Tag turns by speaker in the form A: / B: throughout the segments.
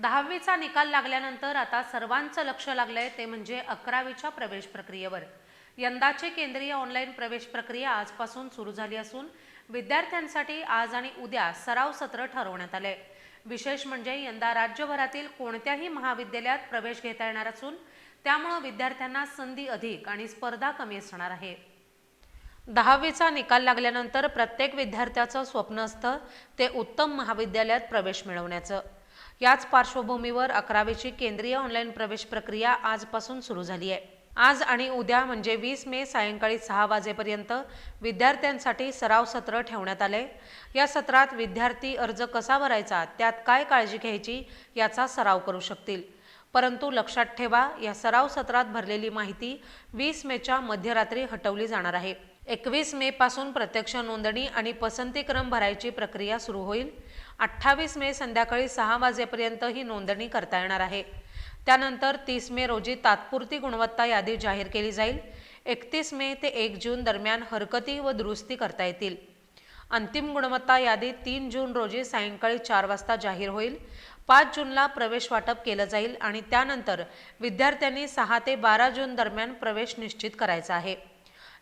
A: दहावीचा निकाल लागल्यानंतर आता सर्वांचं लक्ष लागलंय ते म्हणजे अकरावीच्या प्रवेश प्रक्रियेवर. यंदाची केंद्रीय ऑनलाईन प्रवेश प्रक्रिया आजपासून सुरू झाली असून विद्यार्थ्यांसाठी आज आणि उद्या सराव सत्र ठरवण्यात आले विशेष म्हणजे यंदा राज्यभरातील कोणत्याही महाविद्यालयात प्रवेश घेता येणार असून त्यामुळं विद्यार्थ्यांना संधी अधिक आणि स्पर्धा कमी असणार आहे. दहावीचा निकाल लागल्यानंतर प्रत्येक विद्यार्थ्याचं स्वप्न असतं ते उत्तम महाविद्यालयात प्रवेश मिळवण्याचं. याच पार्श्वभूमीवर अकरावीची केंद्रीय ऑनलाईन प्रवेश प्रक्रिया आजपासून सुरू झाली आहे. आज आणि उद्या म्हणजे वीस मे सायंकाळी सहा वाजेपर्यंत विद्यार्थ्यांसाठी सराव सत्र ठेवण्यात आले. या सत्रात विद्यार्थी अर्ज कसा भरायचा त्यात काय काळजी घ्यायची याचा सराव करू शकतील. परंतु लक्षात ठेवा या सराव सत्रात भरलेली माहिती वीस मेच्या मध्यरात्री हटवली जाणार आहे. एकवीस मे पासून प्रत्यक्ष नोंदणी आणि पसंतीक्रम भरायची प्रक्रिया सुरू होईल. अठ्ठावीस मे संध्याकाळी सहा वाजेपर्यंत ही नोंदणी करता येणार आहे. त्यानंतर तीस मे रोजी तात्पुरती गुणवत्ता यादी जाहीर केली जाईल. एकतीस मे ते एक जून दरम्यान हरकती व दुरुस्ती करता येतील. अंतिम गुणवत्ता यादी तीन जून रोजी सायंकाळी चार वाजता जाहीर होईल. पाच जूनला प्रवेश वाटप केलं जाईल आणि त्यानंतर विद्यार्थ्यांनी सहा ते बारा जून दरम्यान प्रवेश निश्चित करायचा आहे.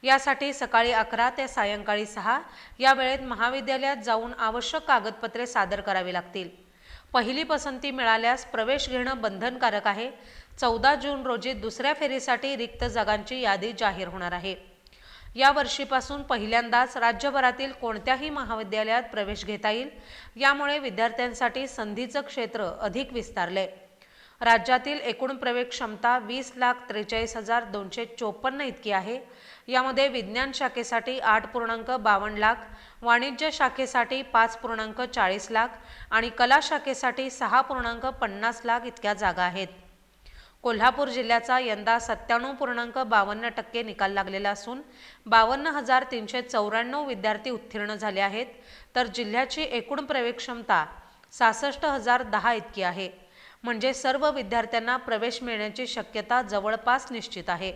A: यासाठी सकाळी अकरा ते सायंकाळी सहा या वेळेत महाविद्यालयात जाऊन आवश्यक कागदपत्रे सादर करावी लागतील. पहिली पसंती मिळाल्यास प्रवेश घेणं बंधनकारक आहे. चौदा जून रोजी दुसऱ्या फेरीसाठी रिक्त जागांची यादी जाहीर होणार आहे. या वर्षीपासून पहिल्यांदाच राज्यभरातील कोणत्याही महाविद्यालयात प्रवेश घेता येईल. यामुळे विद्यार्थ्यांसाठी संधीचं क्षेत्र अधिक विस्तारले राज्यातील एकूण प्रवेश क्षमता वीस लाख त्रेचाळीस हजार दोनशे चोपन्न इतकी आहे. यामध्ये विज्ञान शाखेसाठी आठ पूर्णांक बावन्न लाख वाणिज्य शाखेसाठी पाच पूर्णांक चाळीस लाख आणि कला शाखेसाठी सहा पूर्णांक पन्नास लाख इतक्या जागा आहेत. कोल्हापूर जिल्ह्याचा यंदा सत्त्याण्णव पूर्णांक बावन्न टक्के निकाल लागलेला असून बावन्न हजार तीनशे चौऱ्याण्णव विद्यार्थी उत्तीर्ण झाले आहेत. तर जिल्ह्याची एकूण प्रवेश क्षमता सहासष्ट हजार दहा इतकी आहे. म्हणजे सर्व विद्यार्थ्यांना प्रवेश मिळण्याची शक्यता जवळपास निश्चित आहे.